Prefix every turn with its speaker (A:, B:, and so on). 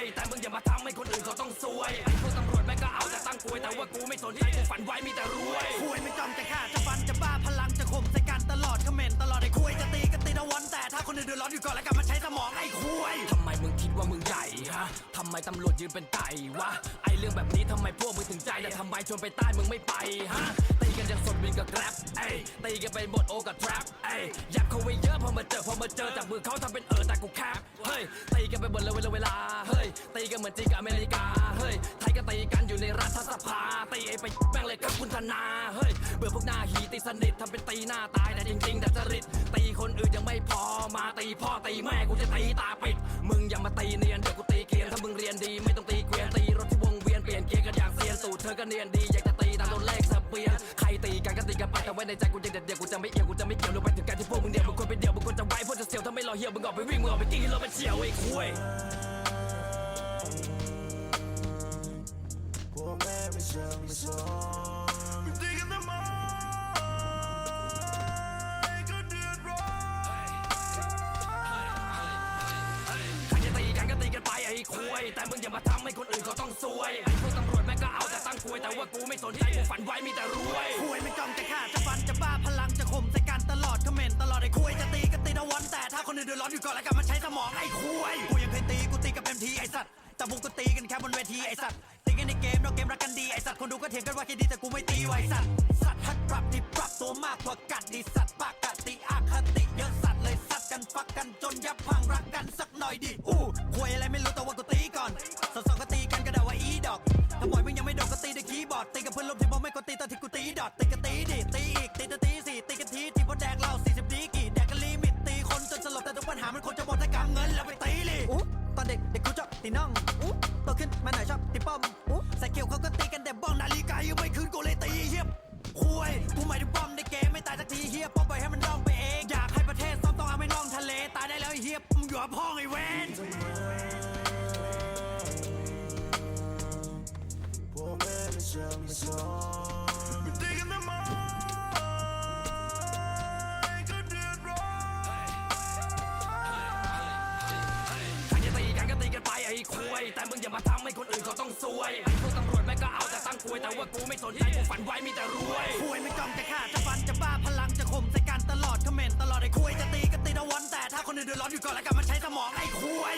A: ยแต่มึงอย่ามาทำให้คนอื่นเขาต้องซวยไอ้พวกตำรวจแม่งก็เอาแต่ตั้งกลวยแต่ว่ากูไม่สนใจกูฝันไว้มีแต่รวย
B: คุยไม่จ้องจะฆ่าจะฟันจะบ้าพลังจะข่มใส่กันตลอดเขม่นตลอดไอ้คุยจะตีก็ตีนะวันแต่ถ้าคนอื่นเดือดร้อนอยู่ก่อนแล้วกันมาใช้สมองไอ้คุย
A: ทำไมมึงคิดว่ามึงใหญ่ฮะทำไมตำรวจยืนเป็นไก่วะไอ้เรื่องแบบนี้ทำไมพวกมึงถึงใจแต่ทำไมชวนไปใต้มึงไม่ไปฮะ กับแกร็บเอ้ยตีกันไปหมดโอกับทรัพเอ้ยยับเขาไว้เยอะพอมาเจอพอมาเจอจากมือเขาทำเป็นเออแต่กูแคบเฮ้ยตีกันไปหมดเลยเวลาเวลาเฮ้ยตีกันเหมือนจีกับอเมริกาเฮ้ยไทยก็ตีกันอยู่ในรัฐสภาตีไอ้ไปแม่งเลยกับคุณธนาเฮ้ยเบื่อพวกหน้าหีตีสนิททำเป็นตีหน้าตายแต่จริงๆแต่จริตตีคนอื่นยังไม่พอมาตีพ่อตีแม่กูจะตีตาปิด มึงอย่ามาตีเนียนเดี๋ยวกูตีเกรียนถ้ามึงเรียนดีไม่ต้องตีเกวียนตีรถที่วงเวียนเปลี่ยนเกียร์กันอย่างเซียนสูตรเธอก็เนียนดีอยากจะตีตามตัวเลขส เปียนใครตีกันก็ตีกันไปแต่ไว้ในใจกูยังเด็ดเดียวกูจะไม่เอี่ยวกูจะไม่เกี่ยวลงไปถึงการที่พวกมึงเดียวมึงควรไปเดียวมึงควรจะไว้พวกจะเสียวถ้าไม่รอเหี่ยวมึงออกไปวิ่งมึงออกไปกินเราไปเฉียวไอ้คุย
C: พวกแม่ไม่เชื่อไม่สนไม่ตีกันทำไมก็เดือดร้อน
A: ใครจะตีกันก็ตีกันไปไอ้คุยแต่มึงอย่ามาทำให้คนอื่นเขาต้องซวยไอ้พวกตำรวจ ก็เอาแต่ตั้งกลวยแต่ว่ากูไม่สนใจกูฝันไว้มีแต่รวย
B: คุยไม่จ้องจะฆ่าจะฟันจะบ้าพลังจะข่มใส่กันตลอดเขม่นต์ตลอดไอ้คุยจะตีก็ตีนะวันแต่ถ้าคนอื่นเดือดร้อนอยู่ก่อนแล้วกันมาใช้สมองไอ้คุยกูยังเคยตีกูตีกับเต็มทีไอ้สัตว์แต่พวกกูตีกันแค่บนเวทีไอ้สัตว์ตีกันในเกมนอกเกมรักกันดีไอ้สัตว์คนดูก็เถียงกันว่าแค่ดีแต่กูไม่ตีไว้สัตว์สัตว์ฮัดปรับที่ปรับตัวมากกว่ากัดดีสัตว์ปากกัดตีอคติเยอะสัตว์เลยสัตว์กันฟักกันจนยับพังรักกันสักหน่อยดิอู้คุยอะไรไม่รู้แต่ว่ากูตีก่อนสองก็ตีกัน ดาว่าอีดอกถ้าบอยมึงยังไม่โดนก็ตีด้วยคีย์บอร์ดตีกับเพื่อนร่วมทีมบอกไม่กดตีตอนที่กูตีดอทตีกันตีดิตีอีกตีตะตีสี่ตีกันทีที่พอแดกเหล้าสี่สิบดีกี่แดกกันลิมิตตีคนจนสลบแต่ทุกปัญหามันคงจะหมดถ้ากำเงินแล้วไปตีลิอู้ตอนเด็กเด็กกูชอบตีน่องอู้โตขึ้นมาหน่อยชอบตีป้อมอู้ใส่เขียวเขาก็ตีกันแต่บ้องนาฬิกายังไม่คืนกูเลยตีเฮียบคุยกูหมาย แม่ไม่
C: เชื่อไม่สอนไม่ตีกันทำไมก็เดือดร้อน
A: ใครจะตีกันก็ตีกันไปไอ้คุยแต่มึงอย่ามาทำให้คนอื่นเขาต้องซวยไอ้พวกตำรวจแม่งก็เอาแต่ตั้งกลวยแต่ว่ากูไม่สนใจกูฝันไว้มีแต่รวย
B: คุยไม่จ้องจะฆ่าจะฟันจะบ้าพลังจะข่มใส่กันตลอดเขม่นต์ตลอดไอ้คุยจะตีก็ตีนะวันแต่ถ้าคนอื่นเดือดร้อนอยู่ก่อนแล้วกันมาใช้สมองไอ้คุ้
D: ย